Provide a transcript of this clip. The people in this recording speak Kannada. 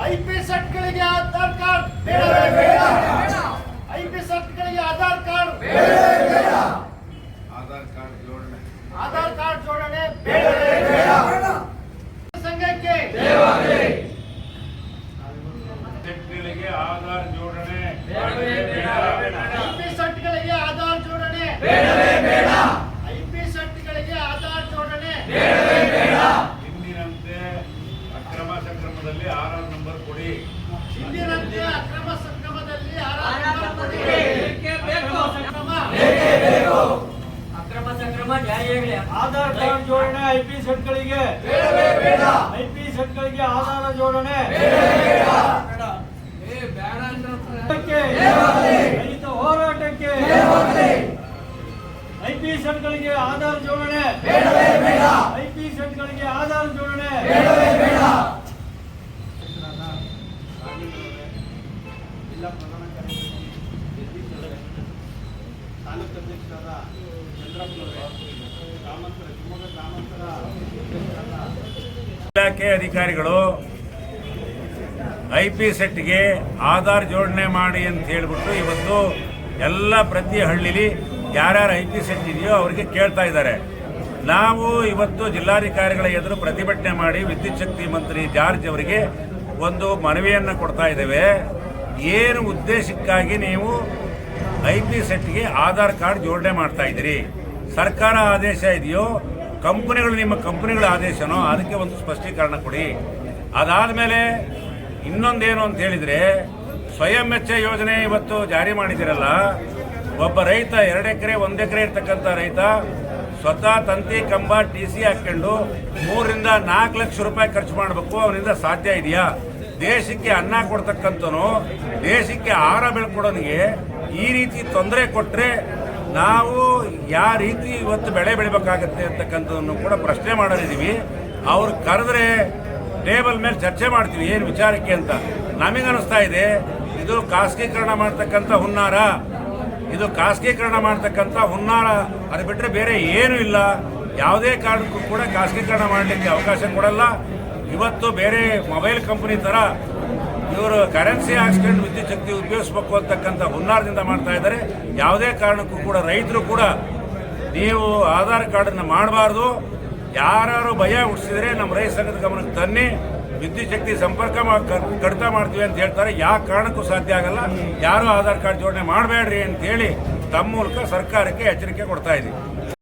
ಐ ಪಿ ಸೆಟ್ಗಳಿಗೆ ಆಧಾರ್ ಕಾರ್ಡ್ ಬೇಡವೇ ಬೇಡ ಐ ಪಿ ಸೆಟ್ಗಳಿಗೆ ಆಧಾರ್ ಕಾರ್ಡ್ ಆಧಾರ್ ಕಾರ್ಡ್ ಜೋಡಣೆ ಆಧಾರ್ ಕಾರ್ಡ್ ಜೋಡಣೆ ಬೇಡವೇ ಬೇಡ ಸಂಘಕ್ಕೆ ಸೆಟ್ಗಳಿಗೆ ಆಧಾರ್ ಜೋಡಣೆ ಐ ಆಧಾರ್ ಕಾರ್ಡ್ ಜೋಡಣೆ ಐಪಿ ಸೆಟ್ಗಳಿಗೆ. ಐಪಿ ಸೆಟ್ಗಳಿಗೆ ಆಧಾರ ಜೋಡಣೆ. ಹೋರಾಟಕ್ಕೆ, ರೈತ ಹೋರಾಟಕ್ಕೆ. ಐಪಿ ಸೆಟ್ಗಳಿಗೆ ಆಧಾರ ಜೋಡಣೆ. ಐಪಿ ಸೆಟ್ಗಳಿಗೆ ಆಧಾರ ಜೋಡಣೆ. ಜಿಲ್ಲಾ ಪ್ರಧಾನ ತಾಲೂಕು ಅಧ್ಯಕ್ಷರಾದ ಇಲಾಖೆ ಅಧಿಕಾರಿಗಳು ಐ ಪಿ ಸೆಟ್ಗೆ ಆಧಾರ್ ಜೋಡಣೆ ಮಾಡಿ ಅಂತ ಹೇಳ್ಬಿಟ್ಟು ಇವತ್ತು ಎಲ್ಲ ಪ್ರತಿ ಹಳ್ಳಿಲಿ ಯಾರ್ಯಾರು ಐ ಪಿ ಸೆಟ್ ಇದೆಯೋ ಅವರಿಗೆ ಕೇಳ್ತಾ ಇದ್ದಾರೆ. ನಾವು ಇವತ್ತು ಜಿಲ್ಲಾಧಿಕಾರಿಗಳ ಎದುರು ಪ್ರತಿಭಟನೆ ಮಾಡಿ ವಿದ್ಯುತ್ ಶಕ್ತಿ ಮಂತ್ರಿ ಜಾರ್ಜ್ ಅವರಿಗೆ ಒಂದು ಮನವಿಯನ್ನು ಕೊಡ್ತಾ ಇದ್ದೇವೆ. ಏನು ಉದ್ದೇಶಕ್ಕಾಗಿ ನೀವು ಐ ಪಿ ಸೆಟ್ಗೆ ಆಧಾರ್ ಕಾರ್ಡ್ ಜೋಡಣೆ ಮಾಡ್ತಾ ಇದ್ದೀರಿ. ಸರ್ಕಾರ ಆದೇಶ ಇದೆಯೋ, ಕಂಪನಿಗಳು ನಿಮ್ಮ ಕಂಪನಿಗಳ ಆದೇಶನೋ, ಅದಕ್ಕೆ ಒಂದು ಸ್ಪಷ್ಟೀಕರಣ ಕೊಡಿ. ಅದಾದಮೇಲೆ ಇನ್ನೊಂದೇನು ಅಂತ ಹೇಳಿದರೆ, ಸ್ವಯಂ ವೆಚ್ಚ ಯೋಜನೆ ಇವತ್ತು ಜಾರಿ ಮಾಡಿದಿರಲ್ಲ ಒಬ್ಬ ರೈತ ಎರಡು ಎಕರೆ, ಒಂದು ಎಕರೆ ಇರ್ತಕ್ಕಂಥ ರೈತ ಸ್ವತಃ ತಂತಿ, ಕಂಬ, ಟಿ ಸಿ ಹಾಕ್ಕೊಂಡು ಮೂರರಿಂದ ನಾಲ್ಕು ಲಕ್ಷ ರೂಪಾಯಿ ಖರ್ಚು ಮಾಡಬೇಕು, ಅವನಿಂದ ಸಾಧ್ಯ ಇದೆಯಾ? ದೇಶಕ್ಕೆ ಅನ್ನ ಕೊಡ್ತಕ್ಕಂಥನು ದೇಶಕ್ಕೆ ಆಹಾರ ಬೆಳ್ಕೊಡೋನಿಗೆ ಈ ರೀತಿ ತೊಂದರೆ ಕೊಟ್ಟರೆ ನಾವು ಯಾವ ರೀತಿ ಇವತ್ತು ಬೆಳೆ ಬೆಳಿಬೇಕಾಗತ್ತೆ ಅಂತಕ್ಕಂಥದ್ದನ್ನು ಕೂಡ ಪ್ರಶ್ನೆ ಮಾಡಲಿದ್ದೀವಿ ಅವ್ರು ಕರೆದ್ರೆ ಟೇಬಲ್ ಮೇಲೆ ಚರ್ಚೆ ಮಾಡ್ತೀವಿ, ಏನು ವಿಚಾರಕ್ಕೆ ಅಂತ. ನಮಗೆ ಅನಿಸ್ತಾ ಇದೆ, ಇದು ಖಾಸಗೀಕರಣ ಮಾಡ್ತಕ್ಕಂಥ ಹುನ್ನಾರ. ಇದು ಖಾಸಗೀಕರಣ ಮಾಡ್ತಕ್ಕಂಥ ಹುನ್ನಾರ, ಅದು ಬಿಟ್ಟರೆ ಬೇರೆ ಏನೂ ಇಲ್ಲ. ಯಾವುದೇ ಕಾರಣಕ್ಕೂ ಕೂಡ ಖಾಸಗೀಕರಣ ಮಾಡಲಿಕ್ಕೆ ಅವಕಾಶ ಕೊಡಲ್ಲ. ಇವತ್ತು ಬೇರೆ ಮೊಬೈಲ್ ಕಂಪನಿ ಥರ ಇವರು ಕರೆನ್ಸಿ ಆಕ್ಸಿಡೆಂಟ್ ವಿದ್ಯುತ್ ಶಕ್ತಿ ಉಪಯೋಗಿಸಬೇಕು ಅಂತಕ್ಕಂಥ ಹುನ್ನಾರದಿಂದ ಮಾಡ್ತಾ ಇದ್ದಾರೆ. ಯಾವುದೇ ಕಾರಣಕ್ಕೂ ಕೂಡ ರೈತರು ಕೂಡ ನೀವು ಆಧಾರ್ ಕಾರ್ಡನ್ನು ಮಾಡಬಾರ್ದು. ಯಾರು ಭಯ ಹುಟ್ಟಿಸಿದ್ರೆ ನಮ್ಮ ರೈತ ಸಂಘದ ಗಮನಕ್ಕೆ ತನ್ನಿ, ವಿದ್ಯುತ್ ಶಕ್ತಿ ಸಂಪರ್ಕ ಕಡಿತ ಮಾಡ್ತೀವಿ ಅಂತ ಹೇಳ್ತಾರೆ. ಯಾವ ಕಾರಣಕ್ಕೂ ಸಾಧ್ಯ ಆಗಲ್ಲ. ಯಾರು ಆಧಾರ್ ಕಾರ್ಡ್ ಜೋಡಣೆ ಮಾಡಬೇಡ್ರಿ ಅಂತ ಹೇಳಿ ತಮ್ಮ ಮೂಲಕ ಸರ್ಕಾರಕ್ಕೆ ಎಚ್ಚರಿಕೆ ಕೊಡ್ತಾ ಇದ್ದೀವಿ.